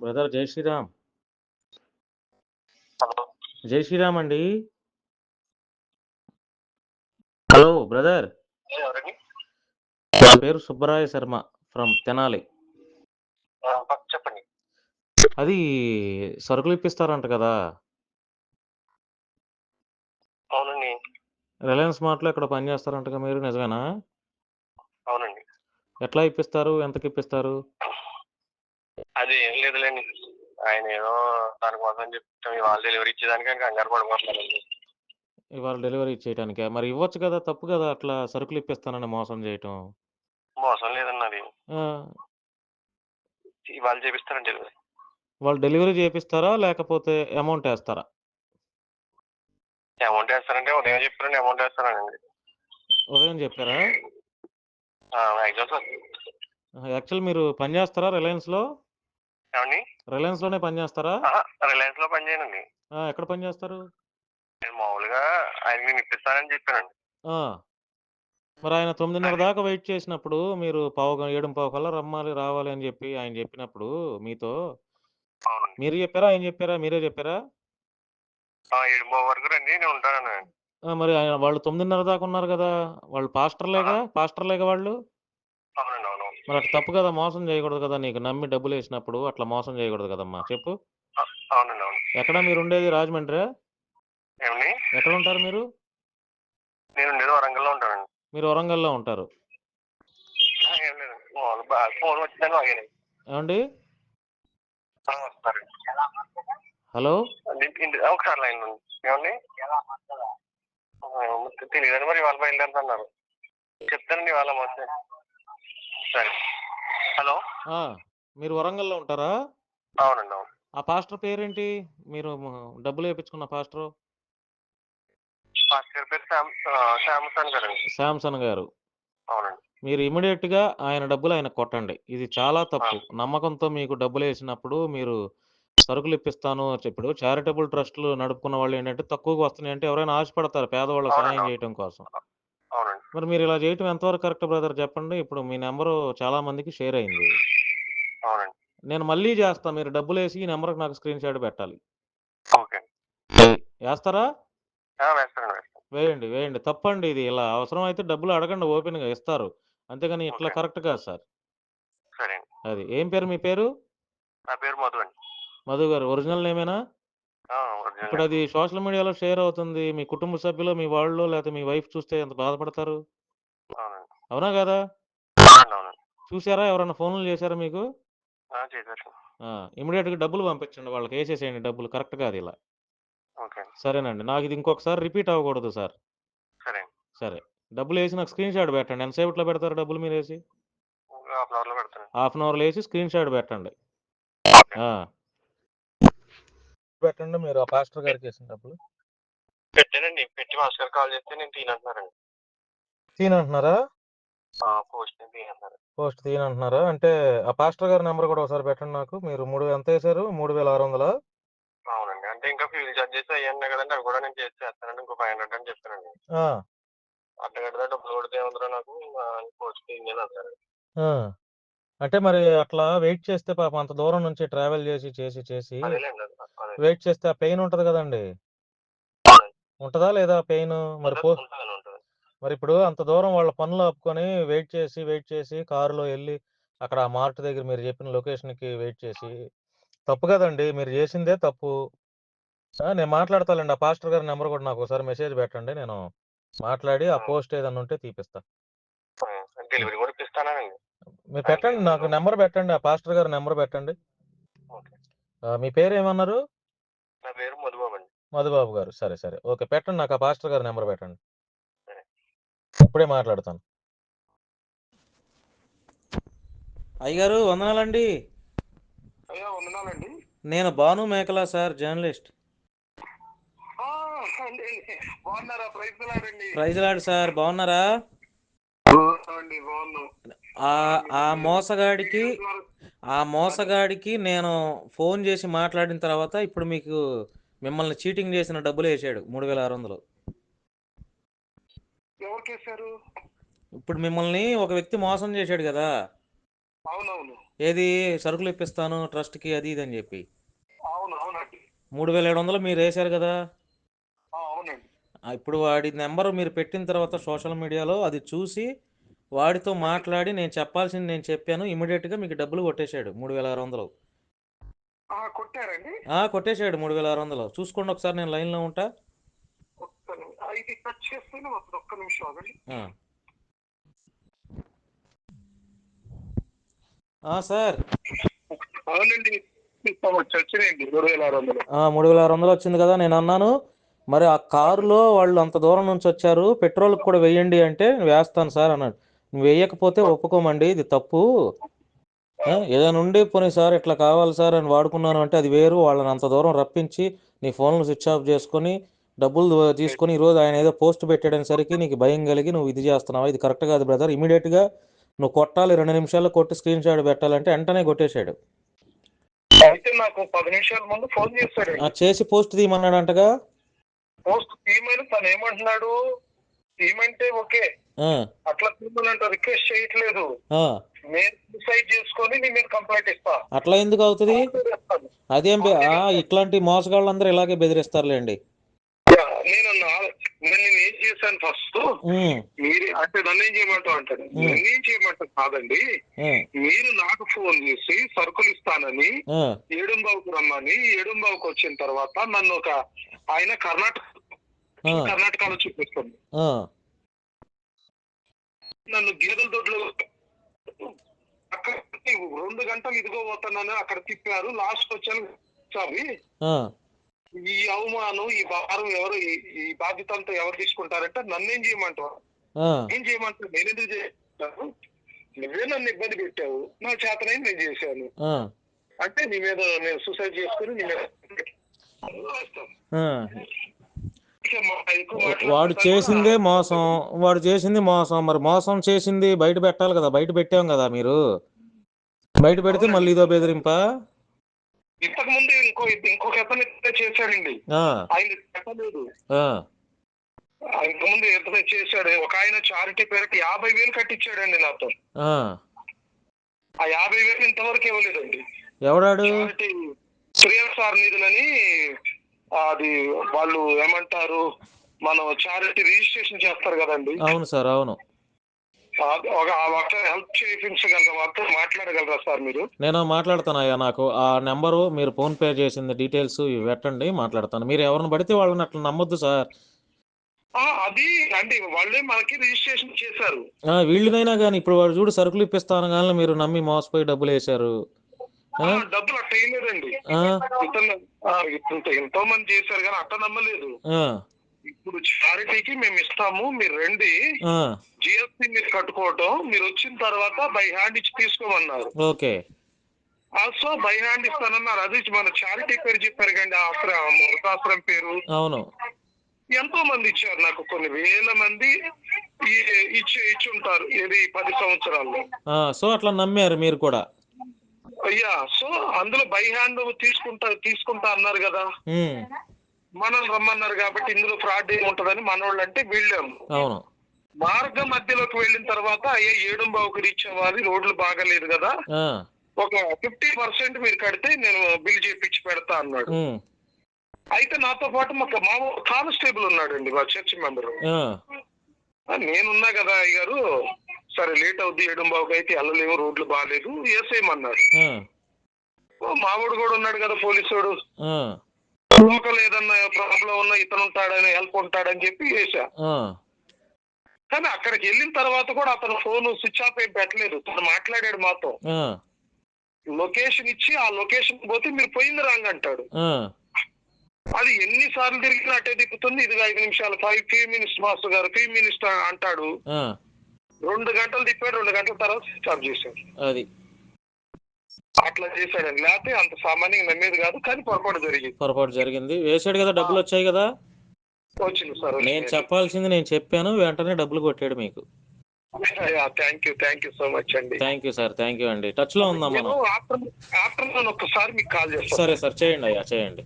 Brother జై శ్రీరామ్. జై శ్రీరామ్ అండి. Hello brother. నా పేరు సుబ్బరాయ శర్మ ఫ్రమ్ తెనాలి. చెప్పండి. అది సరుకులు ఇప్పిస్తారంట కదా! అవునండి. రిలయన్స్ మార్ట్‌లో ఎక్కడో పని చేస్తారంటగా మీరు నిజమేనా? అవునండి. ఎట్లా ఇప్పిస్తారు? ఎంతకిప్పిస్తారు? అది ఏం లేదులెండి. ఆయనేదో దాని కోసం చెప్తాం ఇవాళ డెలివరీ ఇచ్చేదానికి ఆయన కంగారు పడిపోతున్నారండి. ఇవాళ డెలివరీ ఇచ్చేయటానికా? మరి ఇవ్వచ్చు కదా! తప్పు కదా! అట్లా సరుకులు ఇప్పిస్తానని మోసం చేయటం. మోసం లేదండి అది. ఆ! ఇవాళ చేపిస్తారండి డెలివరీ. వాళ్ళు డెలివరీ చేపిస్తారా? లేకపోతే అమౌంట్ ఏస్తారా? అమౌంట్ ఏస్తారంటే ఉదయం చెప్పారండి అమౌంట్ ఏస్తాననండి. ఉదయం చెప్పారా? సార్ ఆహా! యాక్చువల్ మీరు పని చేస్తారా రిలయన్స్‌లో? ఏవండి? రిలయన్స్‌లోనే పని చేస్తారా? అహా! రిలయన్స్‌లో పని చేయనండి. ఎక్కడ పని చేస్తారు? నేను మామూలుగా ఆయనకి నేను ఇప్పిస్తానని చెప్పానండి. ఆ! మరి ఆయన 9:30 దాకా వెయిట్ చేసినప్పుడు మీరు పావుగ 7:15 కల్లా రమ్మాలి, రావాలి అని చెప్పి ఆయన చెప్పినప్పుడు మీతో. మీరు చెప్పారా? ఆయన చెప్పారా? మీరే చెప్పారా? 7:30 వరకు రండి నేను. ఆ! మరి ఆయన వాళ్ళు 9:30 దాకా ఉన్నారు కదా! వాళ్ళు పాస్టర్‌లేగా? పాస్టర్‌లేగా వాళ్ళు? మరి అట్లా తప్పు కదా! మోసం చేయకూడదు కదా! నీకు నమ్మి డబ్బులేసినప్పుడు అట్లా మోసం చేయకూడదు కదమ్మా! చెప్పు. అవునండి. అవును. ఎక్కడ మీరుండేది రాజమండ్రా? ఏవండి? ఎక్కడుంటారు మీరు? నేనుండేది వరంగల్‌లో ఉంటానండి. మీరు వరంగల్‌లో ఉంటారు. ఏం బా ఫోన్ వచ్చిందని? ఆ! వస్తారండి. హలో. ఇంటి ఇంటి ఒకసారి లైన్‌లో ఉండండి. ఏవండి? ఆహ్, తెలీదండి మరి ఇవాళ బయలుదేరుతున్నారు. చెప్తానండి ఇవాళ మొత్తం. సరే. హలో. మీరు వరంగల్‌లో ఉంటారా? అవునండి. అవును. ఆ పాస్టర్ పేరేంటి? మీరు మ డబ్బులేపిచ్చుకున్న పాస్టరు? పేరు. శాంసన్ గారు. అవునండి. మీరు ఇమ్మీడియేట్‌గా ఆయన డబ్బులు ఆయనకు కొట్టండి. ఇది చాలా! తప్పు. నమ్మకంతో మీకు డబ్బులేసినప్పుడు మీరు సరుకులు ఇప్పిస్తాను ఇప్పుడు చారిటబుల్ ట్రస్ట్‌లు నడుపుకున్న వాళ్ళేంటంటే తక్కువగా వస్తున్నాయంటే ఎవరైనా ఆశపడతారు పేదవాళ్ళకి అవునండి. సహాయం. చేయటం కోసం. మరి మీరు ఇలా చేయటం ఎంతవరకు కరెక్ట్ బ్రదర్ చెప్పండి? ఇప్పుడు మీ నంబరు చాలా మందికి షేర్ అయింది. అవునండి. నేను మళ్ళీ చేస్తా. మీరు డబ్బులేసి ఈ నంబర్‌కి నాకు స్క్రీన్ షాట్ పెట్టాలి. ఓకే. ఆ! వేస్తానండి. వేస్తాను. వేయండి. వేయండి. తప్పండి ఇది. ఇలా అవసరమైతే డబ్బులు అడగండి ఓపెన్‌గా ఇస్తారు. అంతేగాని ఇట్లా. కరెక్ట్ కాదు సార్. సరే అండి. అది. ఏం పేరు మీ పేరు? నా పేరు మధు అండి. మధు గారు. ఒరిజినల్ నేమేనా? ఇప్పుడు అది సోషల్ మీడియాలో షేర్ అవుతుంది. మీ కుటుంబ సభ్యులో, మీ వాళ్ళో లేకపోతే మీ వైఫ్ చూస్తే ఎంత బాధపడతారు? అవునండి. అవునా కాదా? అవునండి. అవునండి. చూసారా? ఎవరైనా ఫోన్‌లు చేసారా మీకు? ఆ! చేశారు. ఆ! ఇమ్మీడియేట్‌గా డబ్బులు పంపించండి వాళ్ళకి. ఏసేసేయండి డబ్బులు. కరెక్ట్ కాదు ఇలా. ఓకే అండి. సరేనండి. నాకు ఇది ఇంకొకసారి రిపీట్ అవ్వకూడదు సార్. సరే అండి. సరే. డబ్బులేసి నాకు స్క్రీన్ షాట్ పెట్టండి. ఎంతసేపట్లో పెడతారు డబ్బులు మీరేసి? ఒక హాఫ్ అన్ అవర్‌లో పెడతానండి. హాఫ్ అన్ అవర్‌లో ఏసి స్క్రీన్ షాట్ పెట్టండి. ఓకే. ఆ! పెట్టండి మీరు ఆ పాస్టర్ గారికేసిన డబ్బులు. పెట్టానండి. పెట్టి మాస్టర్ గారు కాల్ చేస్తే నేను తీయనంటున్నారండి. తీయనంటున్నారా? ఆ! పోస్ట్ నేను తీయనంటున్నారు. పోస్ట్ తీయనంటున్నారా? అంటే ఆ పాస్టర్ గారి నంబర్ కూడా ఒకసారి పెట్టండి నాకు. మీరు మూడు ఎంతేసారు? 3600 అవునండి. అంటే ఇంకా ఫ్యూల్ చార్జెస్ అయ్యి ఉన్నాయి కదండీ! అవి కూడా నేను చేసి చేస్తానండి. ఇంకో 500 అని చెప్పానండి. ఆ! అడ్డగడ్డగా డబ్బులు కొడితే ఏముందిరా నాకు పోస్ట్ తీయను అంటారు. అంటే మరి అట్లా వెయిట్ చేస్తే పాపం అంత దూరం నుంచి ట్రావెల్ చేసి, చేసి, చేసి అదేలెండి. అదే. అదే. వెయిట్ చేస్తే ఆ పెయిన్ ఉంటది కదండీ! ఉంటదా లేదా పెయిను? మరి ఉంటది. పో. ఉంటది. మరిప్పుడు అంత దూరం వాళ్ళ పనులు ఆపుకొని వెయిట్ చేసి, వెయిట్ చేసి కారులో ఎళ్ళి అక్కడ ఆ మార్ట్ దగ్గర మీరు చెప్పిన లొకేషన్‌కి వెయిట్ చేసి తప్పు కదండీ! మీరు చేసిందే తప్పు. ఆ! నేను మాట్లాడతాలేండి. ఆ పాస్టర్ గారి నంబర్ కూడా నాకోసారి మెసేజ్ పెట్టండి. నేను మాట్లాడి ఆ! పోస్ట్ ఏదన్నా ఉంటే తీపిస్తా. ఆ! డెలివరీ కూడా ఇప్పిస్తాననండి. మీరు పెట్టండి. నాకు నంబర్ పెట్టండి. ఆ పాస్టర్ గారి నంబర్ పెట్టండి. మీ పేరేమన్నారు? నా పేరు మధుబాబు అండి. మధుబాబు గారు. సరే, సరే. ఓకే. పెట్టండి. నాకు ఆ పాస్టర్ గారి నంబర్ పెట్టండి. ఇప్పుడే మాట్లాడతాను. అయ్యగారు వందనాలండి. అయ్యా! వందనాలండి. నేను Bhanu Mekala sir journalist. Praise the lord అండి. ప్రైజ్ లార్డ్ సార్ బాగున్నారా? ఆ మోసగాడికి ఆ మోసగాడికి నేను ఫోన్ చేసి మాట్లాడిన తర్వాత ఇప్పుడు మీకు మిమ్మల్ని చీటింగ్ చేసిన డబ్బులేసాడు 3600. ఎవరికేశారు? ఇప్పుడు మిమ్మల్ని ఒక వ్యక్తి మోసం చేశాడు కదా! ఏది సరుకులు ఇప్పిస్తాను ట్రస్ట్కి అది ఇది అని చెప్పి మూడు వేల ఏడు వందలు మీరు వేశారు కదా ఇప్పుడు వాడి నెంబర్ మీరు పెట్టిన తర్వాత సోషల్ మీడియాలో అది చూసి వాడితో మాట్లాడి నేను చెప్పాల్సింది నేను చెప్పాను. ఇమీడియట్గా మీకు డబ్బులు కొట్టేశాడు మూడు వేల ఆరు వందలు. కొట్టేశాడు మూడు వేల ఆరు వందలు. చూసుకోండి ఒకసారి నేను లైన్లో ఉంటా. ఒక్క ని- ఆ, ఇది కట్ చేస్తేనే వస్తుంది. ఒక్క నిమిషం ఆగండి. ఆ. ఆ, సార్. మూడు వేల ఆరు వందలు. వచ్చింది కదా నేను అన్నాను. మరి ఆ కారులో వాళ్ళు అంత దూరం నుంచి వచ్చారు. పెట్రోల్కి కూడా వెయ్యండి అంటే వేస్తాను సార్ అన్నాడు. నువ్వు వేయకపోతే ఒప్పుకోమండి ఇది తప్పు. ఏదైనా ఉండి పోనీ సార్ ఇట్లా కావాలి సార్ అని వాడుకున్నాను అంటే అది వేరు వాళ్ళని అంత దూరం రప్పించి నీ ఫోన్లు స్విచ్ ఆఫ్ చేసుకొని డబ్బులు తీసుకొని ఈరోజు ఆయన ఏదో పోస్ట్ పెట్టాడనేసరికి నీకు భయం కలిగి నువ్వు ఇది చేస్తున్నావా? ఇది కరెక్ట్ కాదు బ్రదర్. ఇమీడియట్గా నువ్వు కొట్టాలి రెండు నిమిషాల్లో కొట్టి స్క్రీన్ షాట్ పెట్టాలంటే వెంటనే కొట్టేశాడు. అయితే నాకు పది నిమిషాల ముందు ఫోన్ చేసి పోస్ట్ తీయమన్నాడంటగా? పోస్ట్ తీయమని తను ఏమంటున్నాడు? తీయమంటే ఓకే. అట్లా తీయమనంటే రిక్వెస్ట్ చేయట్లేదు. నేను డిసైడ్ చేసుకొని నీ మీద కంప్లైంట్ ఇస్తా. అట్లా ఎందుకు అవుతుంది. అదేం ఇట్లాంటి మోసగాళ్ళందరూ ఇలాగే బెదిరిస్తారులేండి. నేను నేను నేను ఏం చేశాను ఫస్ట్ మీరు అంటే నన్ను ఏం చేయమంటావు అంటాడు నన్ను ఏం చేయమంటారు కాదండి. మీరు నాకు ఫోన్ చేసి సరుకులు ఇస్తానని ఏడుంబావుకు రమ్మని ఏడుంబావుకు వచ్చిన తర్వాత నన్ను ఒక ఆయన కర్ణాటక కర్ణాటకలో చూపిస్తుంది నన్ను గేదెల దొడ్లో అక్కడ రెండు గంటలు ఇదిగో పోతున్నాను అక్కడ తిప్పారు. లాస్ట్ వచ్చాను సారి ఆ, ఈ అవమానం ఈ భారం ఎవరు ఈ- బాధ్యత అంతా ఎవరు తీసుకుంటారంటే నన్నేం చేయమంటావు? ఆ, ఏం చేయమంటావు? నేను ఎందుకు చేస్తాను నువ్వే నన్ను ఇబ్బంది పెట్టావు. నా చేతనైంది నేను చేశాను. అంటే నీ మీద నేను సూసైడ్ చేసుకుని నీ మీద వాడు చేసిందే మోసం వాడు చేసింది మోసం మరి మోసం చేసింది బయట పెట్టాలి కదా బయట పెట్టాం కదా మీరు. బయట పెడితే మళ్ళీ ఇదో బెదిరింపా? ఇంతకు ముందు ఇంకో ఇంకొక అతను చేశాడండి. ఆయన చెప్పలేదు. ఇంతకు ముందు ఇతను చేశాడు ఒక ఆయన చారిటీ పేరుకి యాభై వేలు కట్టించాడండి నాతో. ఆ. ఆ యాభై వేలు ఇంతవరకు ఇవ్వలేదండి. ఎవడాడు? చారిటీ శ్రీఎస్ఆర్ నిధులని అది వాళ్ళు ఏమంటారు మనం చారిటీ రిజిస్ట్రేషన్ చేస్తారు కదండి. అవును సార్ అవును. ఒక హెల్ప్ చేయించగలరా వాళ్ళతో మాట్లాడగలరా సార్ మీరు? నేను మాట్లాడతాను అయ్యా నాకు. ఆ నెంబరు మీరు ఫోన్ పే చేసింది డీటెయిల్స్ ఇవి పెట్టండి మాట్లాడతాను. మీరు ఎవరిని పడితే వాళ్ళని అట్లా నమ్మొద్దు సార్. అది వాళ్ళే మనకి రిజిస్ట్రేషన్ చేశారు. వీళ్ళదైనా కానీ ఇప్పుడు వాడు చూడు సరుకులు ఇప్పిస్తాను కానీ మీరు నమ్మి మోసపోయి డబ్బులు వేశారు. డబ్బులు అట్ట వేయలేదండి ఎంతో మంది చేశారు కానీ అట్ట నమ్మలేదు. ఇప్పుడు చారిటీకి మేము ఇస్తాము మీరు రండి. జిఎస్టీ మీరు కట్టుకోవటం మీరు వచ్చిన తర్వాత బై హ్యాండ్ ఇచ్చి తీసుకోమన్నారు. ఓకే. ఆల్సో బై హ్యాండ్ ఇస్తానన్నారు. అది మన చారిటీ పేరు చెప్పారు కండి ఆశ్రమం వృద్ధాశ్రమం పేరు. అవును. ఎంతో మంది ఇచ్చారు నాకు కొన్ని వేల మంది ఇచ్చి ఇచ్చి ఉంటారు ఇది పది సంవత్సరాల్లో. సో అట్లా నమ్మారు మీరు కూడా. అయ్యా సో అందులో బై హ్యాండ్ తీసుకుంటా తీసుకుంటా అన్నారు కదా. ఉమ్, మనం రమ్మన్నారు కాబట్టి ఇందులో ఫ్రాడ్ ఏమి ఉంటదని మనోళ్ళు అంటే వెళ్ళాము అవును. మార్గ మధ్యలోకి వెళ్ళిన తర్వాత అయ్యా ఏడుంబావుకి రీచ్ అవ్వాలి రోడ్లు బాగాలేదు కదా. ఒక ఫిఫ్టీ పర్సెంట్ మీరు కడితే నేను బిల్ చేపించి పెడతా అన్నాడు. ఉమ్, అయితే నాతో పాటు మా మా కానిస్టేబుల్ ఉన్నాడండి మా చర్చ్ మెంబర్. నేనున్నా కదా అయ్య గారు సరే లేట్ అవుద్ది ఏడుంబావుకి అయితే వెళ్ళలేము రోడ్లు బాగాలేదు వేసేయమన్నాడు మావాడు కూడా ఉన్నాడు కదా పోలీసుడు. లోకల్ ఏదన్నా ప్రాబ్లం ఉన్నా ఇతను ఉంటాడని హెల్ప్ ఉంటాడని చెప్పి వేసా కానీ అక్కడికి వెళ్ళిన తర్వాత కూడా అతను ఫోన్ స్విచ్ ఆఫ్ ఏం పెట్టలేదు. తను మాట్లాడాడు మాతో లొకేషన్ ఇచ్చి ఆ లొకేషన్ పోతే మీరు పోయింది రాంగ్ అంటాడు. అది ఎన్ని సార్లు తిరిగినా అట్టే తిప్పుతుంది ఇదిగో ఐదు నిమిషాలు. ఫైవ్ ఫైవ్ మినిట్స్ మాస్టర్ గారు ఫైవ్ మినిట్స్ అంటాడు. రెండు గంటలు తిప్పాడు రెండు గంటల తర్వాత స్విచ్ ఆఫ్ చేశాడు. అది. అట్లా చేశాడండి. లేకపోతే అంత సామాన్యంగా నమ్మేది కాదు కానీ పొరపాటు జరిగింది. పొరపాటు జరిగింది. వేసాడు కదా డబ్బులు వచ్చాయి కదా? వచ్చింది సార్ నేను చెప్పాల్సింది నేను చెప్పాను వెంటనే డబ్బులు కొట్టాడు మీకు. Thank you thank you so much అండి. Thank you sir thank you అండి. టచ్లో ఉందాం మనం? ఆఫ్టర్నూన్ ఒక్కసారి మీకు కాల్ చేస్తాను. సరే సార్ చేయండి అయ్యా చేయండి.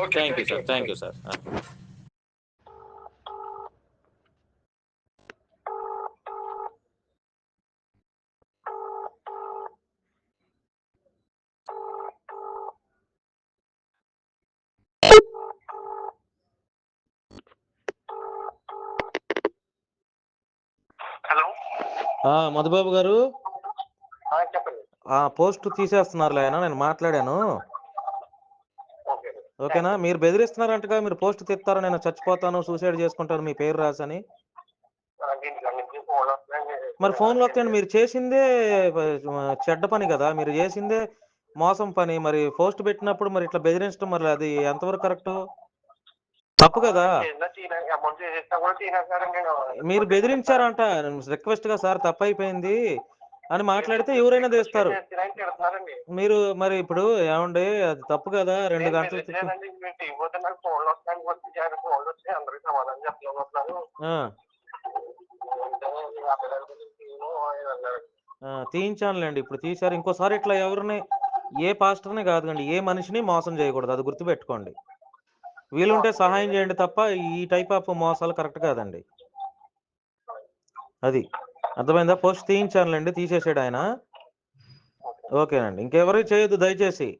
Okay thank you sir thank you sir. Madhubabu గారు? ఆ, పోస్ట్ తీసేస్తున్నారులే ఆయన నేను మాట్లాడాను. ఓకే. ఓకేనా? మీరు బెదిరిస్తున్నారంటగా మీరు పోస్ట్ తిత్తారు నేను చచ్చిపోతాను సూసైడ్ చేసుకుంటాను మీ పేరు రాసని. మరి ఫోన్లో వస్తే మీరు చేసిందే చెడ్డ పని కదా మీరు చేసిందే మోసం పని. మరి పోస్ట్ పెట్టినప్పుడు మరి ఇట్లా బెదిరించడం మరి అది ఎంతవరకు కరెక్ట్? తప్పు కదా. మీరు బెదిరించారంట రిక్వెస్ట్గా సార్ తప్పు అయిపోయింది అని మాట్లాడితే ఎవరైనా తెస్తారు మీరు మరి ఇప్పుడు ఏమండి అది తప్పు కదా రెండు గంటలు ఆ, తీయించానులేండి ఇప్పుడు తీశారు. ఇంకోసారి ఇట్లా ఎవరిని ఏ పాస్టర్ని కాదండి ఏ మనిషిని మోసం చేయకూడదు అది గుర్తుపెట్టుకోండి. వీలుంటే సహాయం చేయండి తప్ప ఈ టైప్ ఆఫ్ మోసాలు కరెక్ట్ కాదండి. అది. అర్థమైందా? పోస్ట్ తీయించానులేండి తీసేసాడు ఆయన. ఓకే ఓకేనండి. ఇంకెవరికి చేయొద్దు దయచేసి.